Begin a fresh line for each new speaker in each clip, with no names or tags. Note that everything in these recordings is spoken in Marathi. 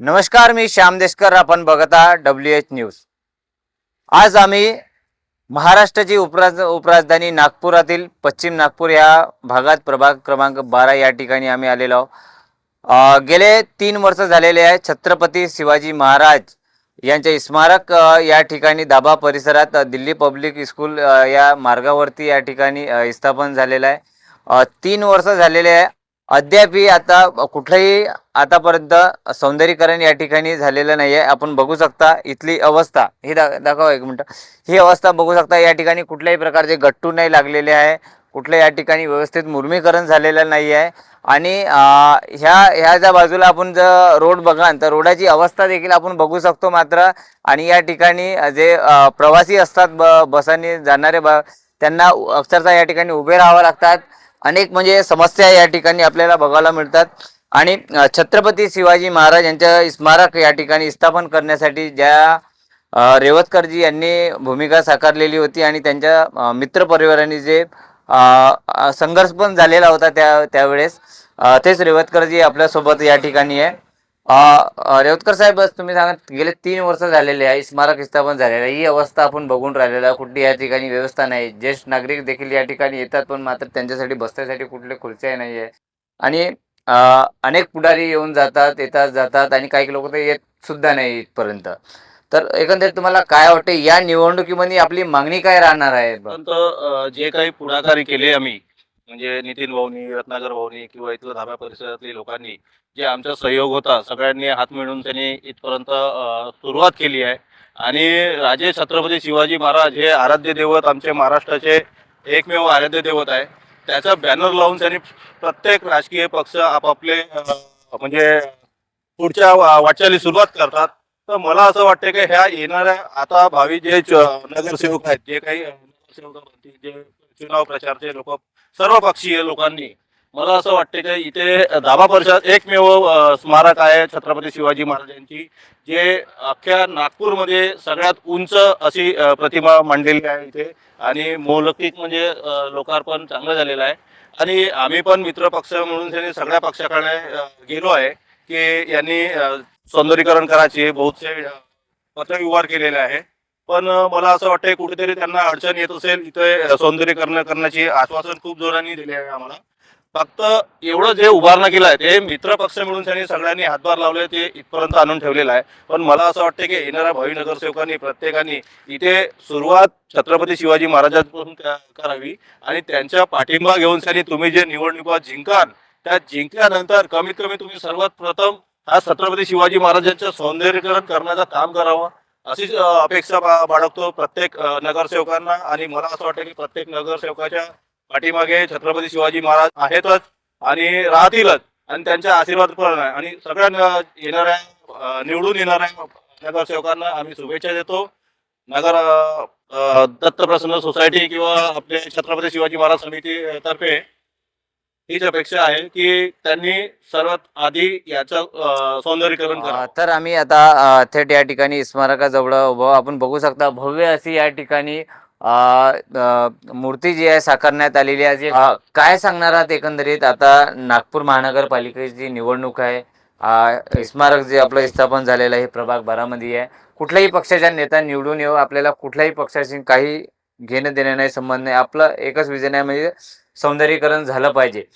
नमस्कार मी श्याम देशकर. आपण बघत आहात डब्ल्यू एच न्यूज आज आम्ही महाराष्ट्राची उपराज उपराजधानी नागपुरातील पश्चिम नागपूर या भागात प्रभाग क्रमांक बारा या ठिकाणी आम्ही आलेलो आहोत. गेले तीन वर्ष झालेले आहे छत्रपती शिवाजी महाराज यांचे स्मारक या ठिकाणी दाभा परिसरात दिल्ली पब्लिक स्कूल या मार्गावरती या ठिकाणी स्थापन झालेलं आहे. तीन वर्ष झालेले आहे. अद्यापही आता कुठलंही आतापर्यंत सौंदर्यीकरण या ठिकाणी झालेलं नाही आहे आपण बघू शकता इथली अवस्था हे दा दाखवा एक मिनटं. ही अवस्था बघू शकता या ठिकाणी कुठल्याही प्रकारचे गट्टू नाही लागलेले आहे. कुठलं या ठिकाणी व्यवस्थित मुर्मीकरण झालेलं नाही आहे आणि ह्या ह्या ज्या बाजूला आपण जर रोड बघाल तर रोडाची अवस्था देखील आपण बघू शकतो मात्र. आणि या ठिकाणी जे प्रवासी असतात ब बसाने जाणारे ब त्यांना अक्षरशः या ठिकाणी उभे राहावं लागतात. अनेक म्हणजे समस्या या ठिकाणी आपल्याला बघायला मिळतात. आणि छत्रपती शिवाजी महाराज यांच्या स्मारक या ठिकाणी स्थापन करण्यासाठी ज्या रेवतकरजी यांनी भूमिका साकारलेली होती आणि त्यांच्या मित्रपरिवारांनी जे संघर्ष पण झालेला होता त्या त्यावेळेस तेच रेवतकरजी आपल्यासोबत या ठिकाणी आहे. रेवतकर साहेब बस तुम्ही सांगा गेले तीन वर्ष झालेले आहे स्मारक स्थापन झालेलं आहे. ही अवस्था आपण बघून राहिलेला आहे. कुठली या ठिकाणी व्यवस्था नाही. ज्येष्ठ नागरिक देखील या ठिकाणी येतात पण मात्र त्यांच्यासाठी बसण्यासाठी कुठले खुर्च्याही नाही आहे. आणि अनेक पुढारी येऊन जातात येतात जातात आणि काही लोक तर येत सुद्धा नाही इथपर्यंत. तर एकंदरीत तुम्हाला काय वाटते या निवडणुकीमध्ये आपली मागणी काय राहणार आहे?
जे काही पुढाकारी केले आम्ही म्हणजे नितीन भाऊनी रत्नाकर भाऊनी किंवा इथलं धाब्या परिसरातल्या लोकांनी जे आमचा सहयोग होता सगळ्यांनी हात मिळून त्यांनी इथपर्यंत सुरुवात केली आहे. आणि राजे छत्रपती शिवाजी महाराज हे आराध्य दैवत आमचे महाराष्ट्राचे एकमेव आराध्य दैवत आहे. त्याचा बॅनर लावून त्यांनी प्रत्येक राजकीय पक्ष आपापले म्हणजे पुढच्या वाटचाली सुरुवात करतात. तर मला असं वाटतं की ह्या येणाऱ्या आता भावी जे नगरसेवक आहेत जे काही नगरसेवक जे चुनाव प्रचारचे लोक सर्व पक्षीय लोकांनी. मला असं वाटतं की इथे दाभा परिषद एकमेव स्मारक आहे छत्रपती शिवाजी महाराजांची जे अख्ख्या नागपूरमध्ये सगळ्यात उंच अशी प्रतिमा मांडलेली आहे इथे. आणि मौलकिक म्हणजे लोकार्पण चांगलं झालेलं आहे. आणि आम्ही पण मित्र पक्ष म्हणून त्यांनी सगळ्या पक्षाकडे गेलो आहे की यांनी सौंदर्यीकरण करायचे बहुतसे पत्र पत्रव्यवहार केलेले आहे पण मला असं वाटतंय कुठेतरी त्यांना अडचण येत असेल इथे सौंदर्यीकरण करण्याची आश्वासन खूप जोरांनी दिले आहे आम्हाला. फक्त एवढं जे उभारणं केलं आहे ते मित्र पक्ष मिळून त्यांनी सगळ्यांनी हातभार लावले ते इथपर्यंत आणून ठेवलेलं आहे. पण मला असं वाटतं की येणाऱ्या भावी नगरसेवकांनी प्रत्येकाने इथे सुरुवात छत्रपती शिवाजी महाराजांपासून करावी आणि त्यांच्या पाठिंबा घेऊन त्यांनी तुम्ही जे निवडणुका जिंकाल त्या जिंकल्यानंतर कमीत कमी तुम्ही सर्वात प्रथम हा छत्रपती शिवाजी महाराजांचं सौंदर्यीकरण करण्याचं काम करावं. अशीच अपेक्षा बा- बाळगतो प्रत्येक नगरसेवकांना. आणि मला असं वाटतं की प्रत्येक नगरसेवकाच्या पाठीमागे छत्रपती शिवाजी महाराज आहेतच आणि राहतीलच. आणि त्यांचा आशीर्वाद पण आहे. आणि सगळ्या येणाऱ्या निवडून येणाऱ्या नगरसेवकांना आम्ही शुभेच्छा देतो. नगर दत्तप्रसन्न सोसायटी किंवा आपले छत्रपती शिवाजी महाराज समिती तर्फे हीच अपेक्षा आहे की त्यांनी सर्वात आधी याचं सौंदर्यीकरण करावं.
तर आम्ही आता अ, थेट या ठिकाणी स्मारकाजवळ उभं आहोत. आपण बघू शकता भव्य अशी या ठिकाणी अ, अ, मूर्ती जी आहे साकारण्यात आलेली आहे. जी- अ, काय सांगणार आहात एकंदरीत? आता नागपूर महानगरपालिकेची निवडणूक आहे. अ, स्मारक जे आपलं स्थापन झालेलं आहे हे प्रभाग बारामध्ये आहे. कुठल्याही पक्षाच्या नेता निवडून येऊ. आपल्याला कुठल्याही पक्षाशी काही घेणं देणं नाही संबंध नाही. आपलं एकच विजन आहे म्हणजे सौंदर्यीकरण पाहिजे.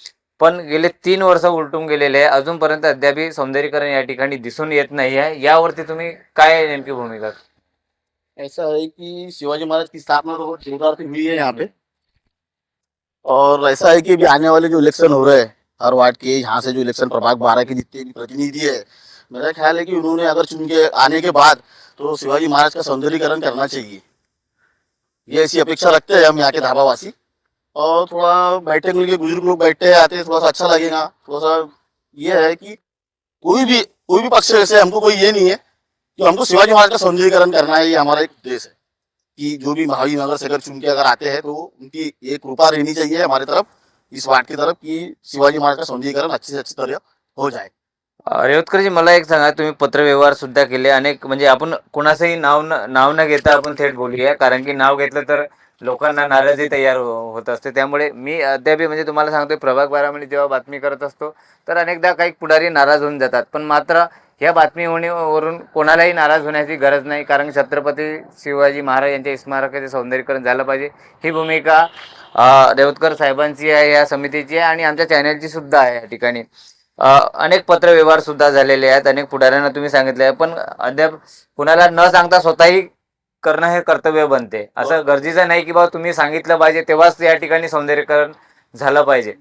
पण गेले तीन वर्ष उलटून गेलेले आहे. अजूनपर्यंत अद्याप सौंदर्यीकरण या ठिकाणी दिसून येत नाही आहे. यावरती तुम्ही काय नेमकी भूमिका?
ऐसा है कि शिवाजी महाराज की स्थापना तो जोरदार हुई है यहाँ पे। और ऐसा है कि अभी आने वाले जो इलेक्शन हो रहे हैं, हर वार्ड के यहाँ से जो इलेक्शन प्रभाग बारह के जितने भी प्रतिनिधि है, मेरा ख्याल है कि उन्होंने अगर चुन के आने के बाद तो शिवाजी महाराज का सौंदर्यीकरण करना चाहिए। ये ऐसी अपेक्षा रखते हैं हम यहाँ के धाबावासी और थोड़ा बैठे मिलके बुज़ुर्ग लोग बैठे आते हैं थोड़ा सा अच्छा लगेगा। थोड़ा सा ये है कि कोई भी कोई भी पक्ष से हमको कोई ये नहीं है कि हमको शिवाजी महाराज का सौंदर्यीकरण करना है ये हमारा एक देश है। कि जो भी महावी नगर से अगर चुन के अगर आते हैं तो उनकी एक कृपा रहनी चाहिए हमारे तरफ़ इस वार्ड की तरफ़ कि शिवाजी महाराज का सौंदर्यीकरण अच्छी से अच्छी तरह हो जाए।
अ, रेवतकरजी मला एक सांगा तुम्ही पत्रव्यवहार सुद्धा केले अनेक म्हणजे आपण कोणाचंही नाव न नाव न घेता आपण थेट बोलूया कारण की नाव घेतलं तर लोकांना नाराजी तयार हो- होत असते. त्यामुळे मी अद्याप म्हणजे तुम्हाला सांगतोय प्रभाग बारामध्ये जेव्हा बातमी करत असतो तर अनेकदा काही पुढारी नाराज होऊन जातात. पण मात्र ह्या बातमी होण्यावरून कोणालाही नाराज होण्याची गरज नाही कारण छत्रपती शिवाजी महाराज यांच्या स्मारकाचे सौंदर्यीकरण झालं पाहिजे. ही भूमिका अ, रेवतकर साहेबांची आहे या समितीची आहे आणि आमच्या चॅनलची सुद्धा आहे या ठिकाणी. अनेक पत्रव्यवहार सुद्धा झालेले आहेत अनेक पुढाऱ्यांना तुम्ही सांगितले आहे पण अद्याप कुणाला न सांगता स्वतःही करणं हे कर्तव्य बनते. असं गरजेचं नाही की बाबा तुम्ही सांगितलं पाहिजे तेव्हाच या ठिकाणी सौंदर्यीकरण झालं पाहिजे.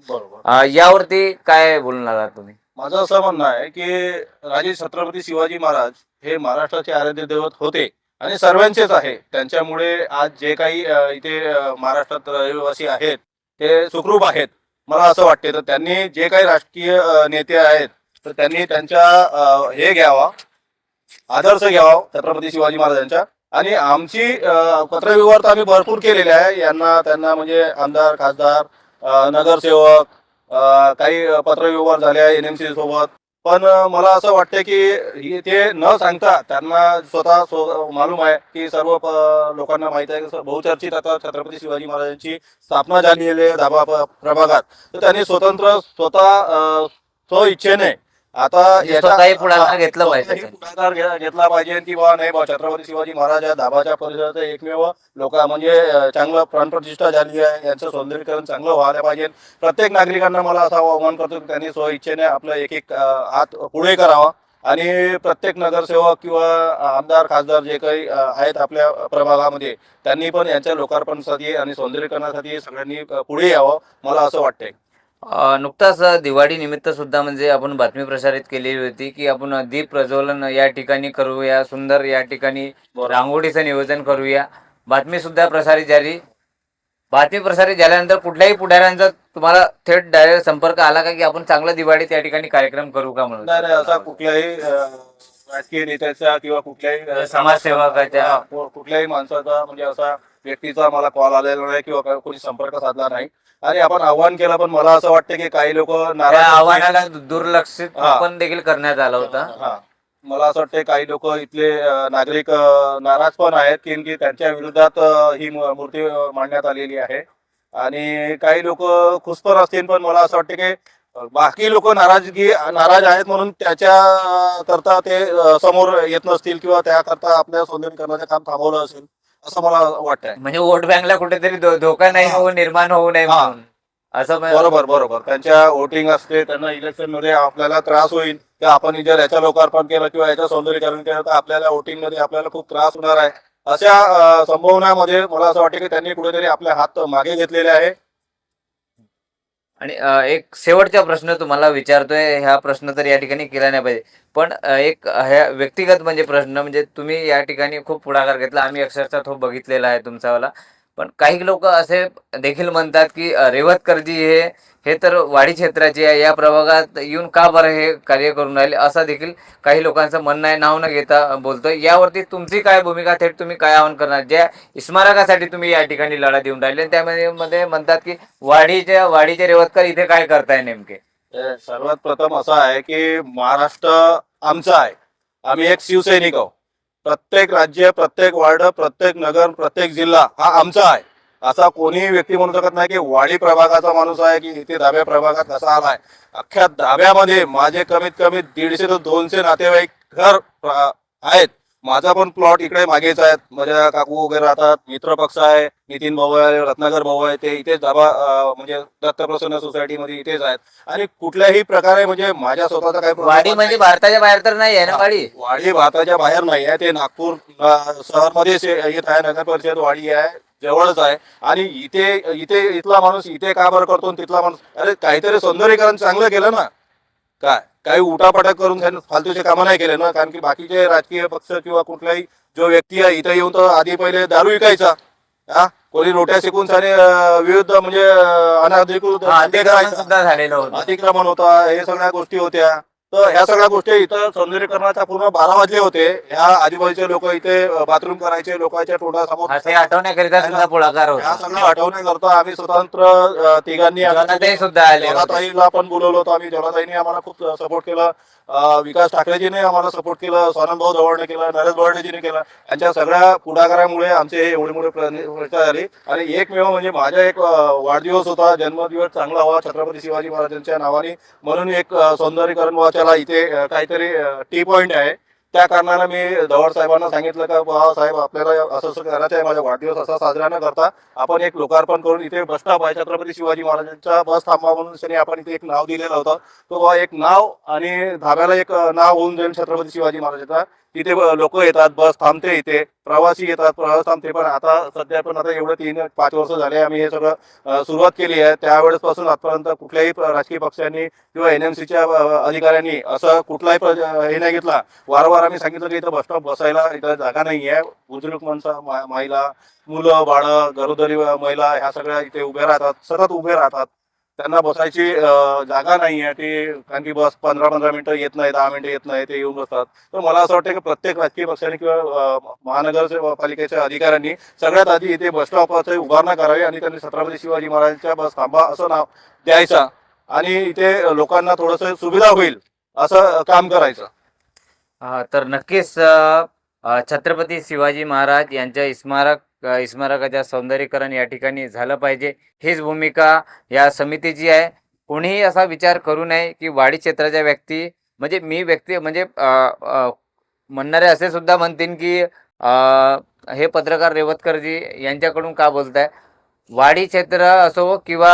अ, यावरती काय बोलून आलात तुम्ही?
माझं असं म्हणणं आहे की राजे छत्रपती शिवाजी महाराज हे महाराष्ट्राचे आराध्य दैवत होते आणि सर्वांचेच आहे. त्यांच्यामुळे आज जे काही अ, इथे अ, महाराष्ट्रात रहिवासी आहेत ते सुखरूप आहेत. मला असं वाटते तर त्यांनी जे काही राजकीय अ, नेते आहेत तर त्यांनी त्यांच्या अ, हे घ्यावा आदर्श घ्यावा छत्रपती शिवाजी महाराजांच्या. आणि आमची पत्रव्यवहार तर आम्ही भरपूर केलेले आहे. यांना त्यांना म्हणजे आमदार खासदार नगरसेवक काही पत्रव्यवहार झाले आहे एन एम सी सोबत. पण मला असं वाटतं की ते न सांगता त्यांना स्वतः मालूम आहे की सर्व लोकांना माहीत आहे की बहुचर्चित आता छत्रपती शिवाजी महाराजांची स्थापना झालेली आहे दाबा प्रभागात. तर त्यांनी स्वतंत्र स्वतः स्व इच्छेने आता
स्वतःही पुढाकार घेतला पाहिजे.
पुढाकार घेतला पाहिजे की बा नाही बा छत्रपती शिवाजी महाराज या दाबाच्या परिसरात एकमेव लोक म्हणजे चांगलं प्राणप्रतिष्ठा झाली आहे. यांचं सौंदर्यीकरण चांगलं व्हायला पाहिजे. प्रत्येक नागरिकांना मला असं आवाहन करतो की त्यांनी स्व इच्छेने आपलं एक एक हात पुढे करावा. आणि प्रत्येक नगरसेवक किंवा आमदार खासदार जे काही आहेत आपल्या प्रभागामध्ये त्यांनी पण यांच्या लोकार्पणासाठी आणि सौंदर्यीकरणासाठी सगळ्यांनी पुढे यावं मला असं वाटतंय.
नुकताच दिवाळी निमित्त सुद्धा म्हणजे आपण बातमी प्रसारित केलेली होती की आपण दीप प्रज्वलन या ठिकाणी करूया सुंदर या ठिकाणी रांगोळीचं नियोजन करूया. बातमी सुद्धा प्रसारित झाली. बातमी प्रसारित झाल्यानंतर कुठल्याही पुढाऱ्यांचा तुम्हाला थेट डायरेक्ट संपर्क आला का की आपण चांगला दिवाळी त्या ठिकाणी कार्यक्रम करू का
नाही असा
म्हणून
कुठल्याही राजकीय नेत्याचा किंवा कुठल्याही
समाजसेवकाच्या.
कुठल्याही माणसाचा म्हणजे असा व्यक्तीचा मला कॉल आलेला नाही किंवा कोणी संपर्क साधला नाही आणि आपण आव्हान केलं पण मला असं वाटतं की काही लोक नाराज.
आव्हानाला दुर्लक्षित
हा.
पण देखील करण्यात आला होता.
मला असं वाटतं काही लोक इथले नागरिक नाराज पण आहेत की त्यांच्या विरोधात ही मूर्ती मांडण्यात आलेली आहे आणि काही लोक खुश पण असतील पण मला असं वाटतं की बाकी लोक नाराजगी नाराज आहेत म्हणून त्याच्या करता ते समोर येत नसतील किंवा त्याकरता आपल्या सौंदर्यीकरणाचं काम थांबवलं असेल असं मला वाटतंय.
म्हणजे वोट बँकला कुठेतरी धोका नाही होऊ निर्माण होऊ नये
हा.
म्हणून. असं
बरोबर बरोबर. त्यांच्या वोटिंग असते त्यांना इलेक्शनमध्ये आपल्याला त्रास होईल. की आपण जर याच्या लोकार्पण केलं किंवा याचं सौंदर्यीकरण केलं तर आपल्याला वोटिंगमध्ये आपल्याला खूप त्रास होणार आहे. अशा संभावनामध्ये मला असं वाटतं की त्यांनी कुठेतरी आपले हात मागे घेतलेले आहे.
आणि एक शेवटचा प्रश्न तुम्हाला विचारतोय ह्या प्रश्न तर या ठिकाणी केला नाही पाहिजे. पण एक ह्या व्यक्तिगत म्हणजे प्रश्न म्हणजे तुम्ही या ठिकाणी खूप पुढाकार घेतला आम्ही अक्षरशः तो बघितलेला आहे तुमचावाला पण काही लोक असे देखील म्हणतात की रेवतकरजी हे हे तर वाडी क्षेत्राचे आहे. या प्रभागात येऊन का बरं हे कार्य करून राहिले? असं देखील काही लोकांचं म्हणणं आहे. नाव न घेता बोलतोय. यावरती तुमची काय भूमिका? थेट तुम्ही काय आवाहन करणार? ज्या स्मारकासाठी तुम्ही या ठिकाणी लढा देऊन राहिले. त्यामध्ये मध्ये म्हणतात की वाडीच्या वाडीचे रेवतकर इथे काय करताय नेमके?
सर्वात प्रथम असं आहे की महाराष्ट्र आमचा आहे. आम्ही एक शिवसैनिक आहोत. प्रत्येक राज्य प्रत्येक वार्ड प्रत्येक नगर प्रत्येक जिल्हा हा आमचा आहे. असा कोणीही व्यक्ती म्हणू शकत नाही की वाडी प्रभागाचा माणूस आहे की इथे धाब्या प्रभागात कसा आलाय अख्ख्या धाब्यामध्ये माझे कमीत कमी दीडशे ते दोनशे नातेवाईक घर आहेत. माझा पण प्लॉट इकडे मागेच आहेत. माझ्या काकू वगैरे राहतात मित्र पक्ष आहे नितीन भाऊ आहे रत्नाकर भाऊ आहे ते इथेच धाबा म्हणजे दत्तप्रसन्न सोसायटीमध्ये इथेच आहेत. आणि कुठल्याही प्रकारे म्हणजे माझ्या स्वतःचा काही
वाडी म्हणजे भारताच्या बाहेर तर नाही आहे ना वाडी?
वाडी भारताच्या बाहेर नाही आहे. ते नागपूर शहरमध्ये येत आहे नगर परिषद वाडी आहे जवळच आहे. आणि इथे इथे इथला माणूस इथे का बरं करतो तिथला माणूस? अरे काहीतरी सौंदर्यीकरण चांगलं केलं ना. काय? काही उठापटक करून त्यांनी फालतूचे कामं नाही केले ना कारण की बाकीचे राजकीय पक्ष किंवा कुठलाही जो व्यक्ती आहे इथे येऊन तर आधी पहिले दारू विकायचा. हा? कोणी रोट्या शिकून सारे अं, विरुद्ध म्हणजे अनधिकृत
हा, अतिक्रमण होता
हे सगळ्या गोष्टी होत्या. तर ह्या सगळ्या गोष्टी इथं सौंदर्यीकरणाच्या पूर्ण बारा वाजले होते. ह्या आजूबाजूचे लोक इथे बाथरूम करायचे लोकांच्या तोंडासमोर
असे आठवण्याकरिता सुद्धा पुढाकार
ह्या
होता
सगळं हटवण्याकरता आम्ही स्वतंत्र अं, तिघांनी
जनाताई सुद्धा आले होते.
पण बोलवलं होतं. आम्ही जनाताईने आम्हाला खूप सपोर्ट केला. विकास ठाकरेजीने आम्हाला सपोर्ट केला सोनम भाऊ दवडने केला नरेश बर्डेजीने केला. यांच्या सगळ्या पुढाकारामुळे आमचे हे एवढे मोठे प्रचार झाले आणि एकमेव म्हणजे माझा एक वाढदिवस होता जन्मदिवस चांगला हवा छत्रपती शिवाजी महाराजांच्या नावाने. म्हणून एक सौंदर्यीकरण वाचायला इथे काहीतरी टी पॉइंट आहे. त्या कारणानं मी दवड साहेबांना सांगितलं का बा साहेब आपल्याला असं असं करायचं आहे माझा वाढदिवस असा साजरा न करता आपण एक लोकार्पण करून इथे बस स्टॉप आहे छत्रपती शिवाजी महाराजांचा बस थांबा म्हणून त्यांनी आपण इथे एक नाव दिलेलं होतं. तो बा एक नाव आणि धाब्याला एक नाव होऊन जाईल छत्रपती शिवाजी महाराजांचा. तिथे लोक येतात बस थांबते इथे प्रवासी येतात प्रवास थांबते. पण आता सध्या पण आता एवढं तीन पाच वर्ष झाले आम्ही हे सगळं सुरुवात केली आहे. त्यावेळेस पासून आजपर्यंत कुठल्याही राजकीय पक्षांनी किंवा एन एम सीच्या अधिकाऱ्यांनी असं कुठलाही हे नाही घेतला. वारंवार आम्ही सांगितलं की इथं बस स्टॉप बसायला इथं जागा नाही आहे. बुजुर्ग माणसं महिला मुलं बाळं गरोदरी महिला ह्या सगळ्या इथे उभ्या राहतात सतत उभे राहतात. त्यांना बसायची जागा नाही आहे ते कारण की बस पंधरा पंधरा मिनिटं येत नाही दहा मिनिटं येत नाही ते येऊन बसतात. तर मला असं वाटतं की प्रत्येक राजकीय पक्षाने किंवा महानगरपालिकेच्या अधिकाऱ्यांनी सगळ्यात आधी इथे बस उभारणा करावी आणि त्यांनी छत्रपती शिवाजी महाराजांच्या बस थांबा असं नाव द्यायचा आणि इथे लोकांना थोडंसं सुविधा होईल असं काम करायचं.
हा, तर नक्कीच छत्रपती शिवाजी महाराज यांच्या स्मारक स्मारकाच्या सौंदर्यीकरण या ठिकाणी झालं पाहिजे. हीच भूमिका या समितीची आहे. कोणीही असा विचार करू नये की वाडी क्षेत्राच्या व्यक्ती म्हणजे मी व्यक्ती म्हणजे म्हणणारे असे सुद्धा म्हणतील की हे पत्रकार रेवतकरजी यांच्याकडून का बोलताय? वाडी क्षेत्र असो किंवा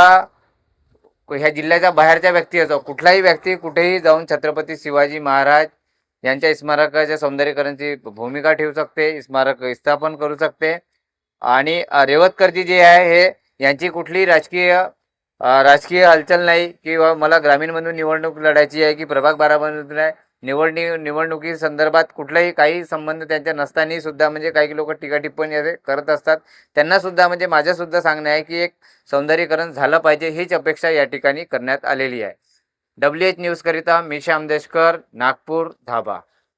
ह्या जिल्ह्याच्या बाहेरच्या व्यक्ती असो कुठलाही व्यक्ती कुठेही जाऊन छत्रपती शिवाजी महाराज यांच्या स्मारकाच्या सौंदर्यीकरणाची भूमिका ठेवू शकते स्मारक स्थापन करू शकते. आणि रेवतकरजी जे आहे हे यांची कुठली राजकीय राजकीय हालचाल नाही किंवा मला ग्रामीणमधून निवडणूक लढायची आहे की प्रभाग बारामधून आहे निवडणी निवडणुकी संदर्भात कुठलाही काही संबंध त्यांच्या नसतानाही सुद्धा म्हणजे काही लोक टीका टिप्पणी करत असतात. त्यांना सुद्धा म्हणजे माझं सुद्धा सांगणं आहे की एक सौंदर्यीकरण झालं पाहिजे हीच अपेक्षा या ठिकाणी करण्यात आलेली आहे. डब्ल्यू एच न्यूजकरिता मी श्याम देशकर नागपूर धाबा.